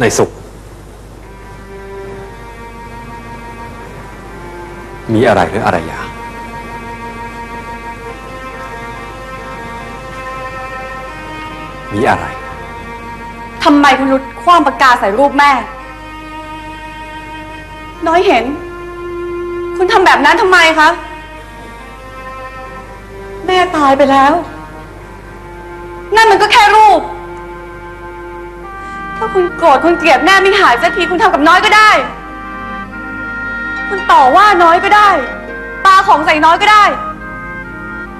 ในสุข มีอะไรหรืออะไรอย่างมีอะไร ทำไมคุณรุดคว้างปากกาใส่รูปแม่ น้อยเห็น คุณทำแบบนั้นทำไมคะ แม่ตายไปแล้ว นั่นมันก็แค่รูป คุณโกรธคุณเกลียดแม่ไม่หายสักทีคุณทำกับน้อยก็ได้ คุณต่อว่าน้อยก็ได้ปาของใส่น้อยก็ได้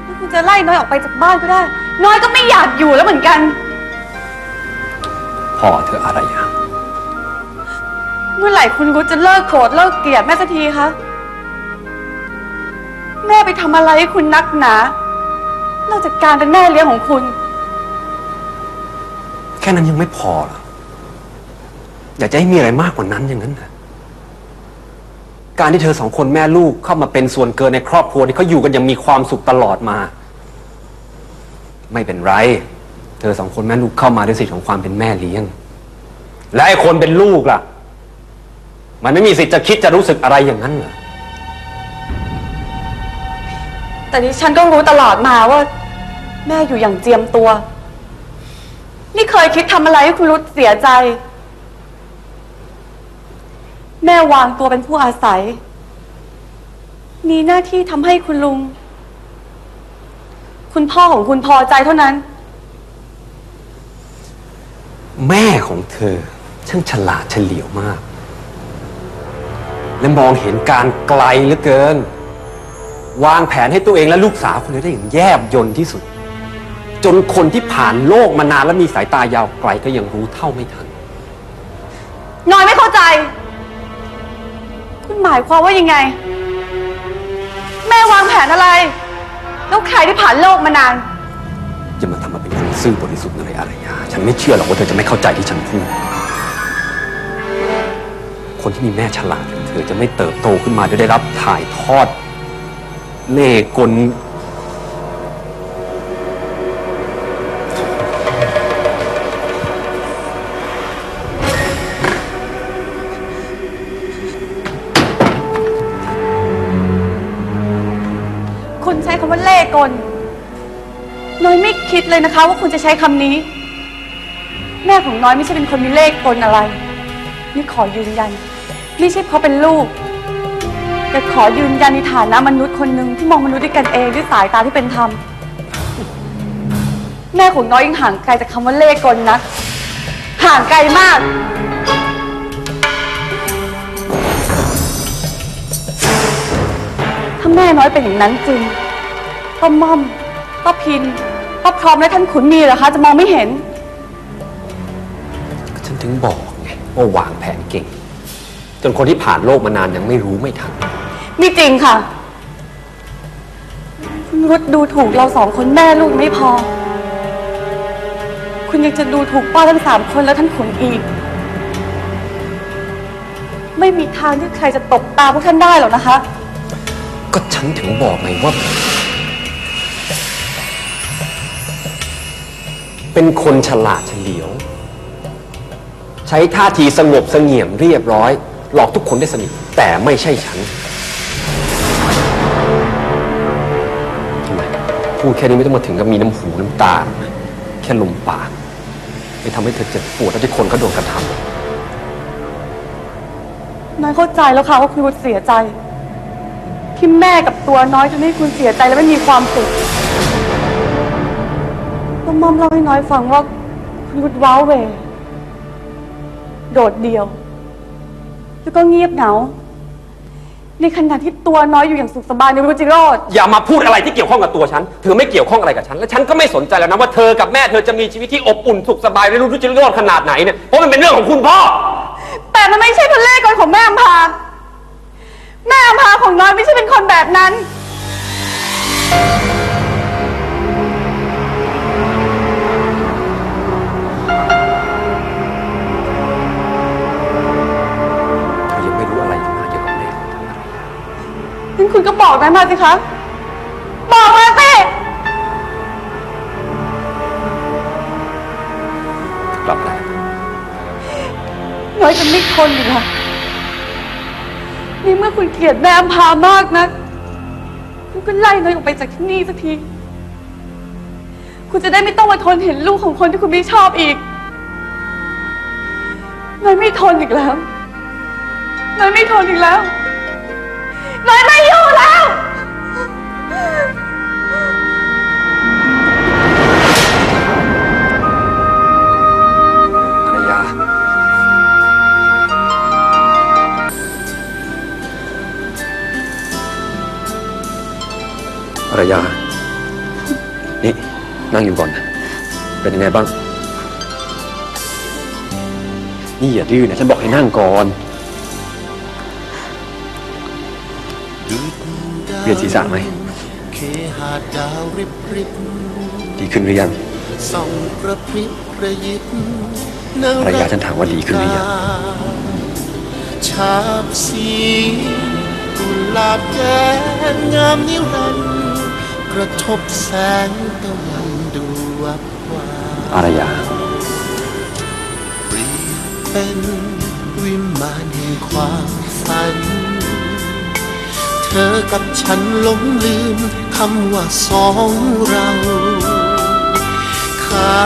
หรือคุณจะไล่น้อยออกไปจากบ้านก็ได้ น้อยก็ไม่อยากอยู่แล้วเหมือนกัน พอเธอะอะไรยาเมื่อไหร่คุณรุธจะเลิกโกรธเลิกเกลียดแม่สักทีคะแม่ไปทำอะไรให้คุณนักหนานอกจากการเป็นแม่เลี้ยงของคุณ แค่นั้นยังไม่พอเหรอ อยากจะให้มีอะไรมากกว่านั้นอย่างนั้นนะการที่เธอสองคนแม่ลูกเข้ามาเป็นส่วนเกินในครอบครัวที่เขาอยู่กันอยังมีความสุขตลอดมา ไม่เป็นไร เธอสองคนแม่ลูกเข้ามาด้วยสิทธิของความเป็นแม่เลี้ยง และไอ้คนเป็นลูกล่ะ มันไม่มีสิทธิ์จะคิดจะรู้สึกอะไรอย่างนั้นเหรอแต่ดิฉันก็รู้ตลอดมาว่า แม่อยู่อย่างเจียมตัว นี่เคยคิดทำอะไรให้คุณรุธเสียใจ แม่วางตัวเป็นผู้อาศัย มีหน้าที่ทำให้คุณลุง คุณพ่อของคุณพอใจเท่านั้น แม่ของเธอ ช่างฉลาดเฉลียวมาก และมองเห็นการไกลเหลือเกิน วางแผนให้ตัวเองและลูกสาวคนนี้ได้อย่างแยบยนต์ที่สุด จนคนที่ผ่านโลกมานานและมีสายตายาวไกลก็ยังรู้เท่าไม่ทันน้อยไม่เข้าใจคุณ หมายความว่ายังไง แม่วางแผนอะไร แล้วใครที่ผ่านโลกมานาน จะมาทำมาเป็นคนซื่อบริสุทธิ์อะไรอะไรยา ฉันไม่เชื่อหรอกว่าเธอจะไม่เข้าใจที่ฉันพูด คนที่มีแม่ฉลาดอย่างเธอจะไม่เติบโตขึ้นมาโดยได้รับถ่ายทอดเล่ห์กล ว่าเล่กลน้อยไม่คิดเลยนะคะ ว่าคุณจะใช้คำนี้ แม่ของน้อยไม่ใช่เป็นคนมีเล่กลอะไร นี่ขอยืนยัน ไม่ใช่เพราะเป็นลูก แต่ขอยืนยันในฐานะมนุษย์คนหนึ่งที่มองมนุษย์ด้วยกันเองด้วยสายตาที่เป็นธรรม แม่ของน้อยยังห่างไกลจากคำว่าเล่กลนะห่างไกลมากถ้าแม่น้อยเป็นอย่างนั้นจริง ป้าม่อมป้าพินป้าพร้อมและท่านขุนมีเหรอคะ จะมองไม่เห็นฉันถึงบอกไงว่าวางแผนเก่ง จนคนที่ผ่านโลกมานานยังไม่รู้ไม่ทัน มีจริงค่ะคุณรุดดูถูกเราสองคนแม่ลูกไม่พอ คุณยังจะดูถูกป้าทั้งสามคนแล้วท่านขุนอีก ไม่มีทางที่ใครจะตบตาพวกท่านได้หรอกนะคะ ก็ฉันถึงบอกไงว่า เป็นคนฉลาดเฉลียว ใช้ท่าทีสงบเสงี่ยมเรียบร้อย หลอกทุกคนได้สนิทแต่ไม่ใช่ฉันทำไมพูดแค่นี้ไม่ต้องมาถึงกับมีน้ำหูน้ำตา แค่ลมปากไม่ทำให้เธอเจ็บปวดแล้วที่คนเขาโดนกระทำน้อยเข้าใจแล้วค่ะว่าคุณเสียใจ ที่แม่กับตัวน้อยจนให้คุณเสียใจและไม่มีความสุข แล้วมอมเล่าให้น้อยฟังว่าคุณรุดว้าวเหวโดดเดี่ยว แล้วก็เงียบเหงา ในขณะที่ตัวน้อยอยู่อย่างสุขสบายในรุจิโรดอย่ามาพูดอะไรที่เกี่ยวข้องกับตัวฉัน เธอไม่เกี่ยวข้องอะไรกับฉัน และฉันก็ไม่สนใจแล้วนะว่าเธอกับแม่เธอจะมีชีวิตที่อบอุ่นสุขสบายและรู้ทุกจิโรดขนาดไหนเนี่ย เพราะมันเป็นเรื่องของคุณพ่อ แต่มันไม่ใช่พระเล่ห์กลของแม่อำพา แม่อำพาของน้อยไม่ใช่เป็นคนแบบนั้น งั้นคุณก็บอกนั้นมาสิคะ บอกมาสิ กลับได้นอีกล่ะนี่เมื่อคุณเกลียดแม่อำพามากนะ คุณก็ไล่น้อยออกไปจากที่นี่สักที คุณจะได้ไม่ต้องมาทนเห็นลูกของคนที่คุณไม่ชอบอีกน้อยไม่ทนอีกแล้วน้อยไม่ทนอีกแล้วน้อยไม่อยู่ แล้ว ภรรยา ภรรยา นี่ นั่งอยู่ก่อนนะ เป็นยังไงบ้าง นี่อย่าดื้อนะ ฉันบอกให้นั่งก่อน เวียนศีรษะไหมเคหาดดาวริบริบดีขึ้นหรือยังส่องกระพริบระยิบภรรยาฉันถามว่าดีขึ้นหรือยังชาบสีกุหลาบแดงงามนิรันดร์กระทบแสงตะวันดูวับวาภรรยาเปรียบเป็นวิมานแห่งความฝัน เธอกับฉันหลงลืมคำว่าสองเรา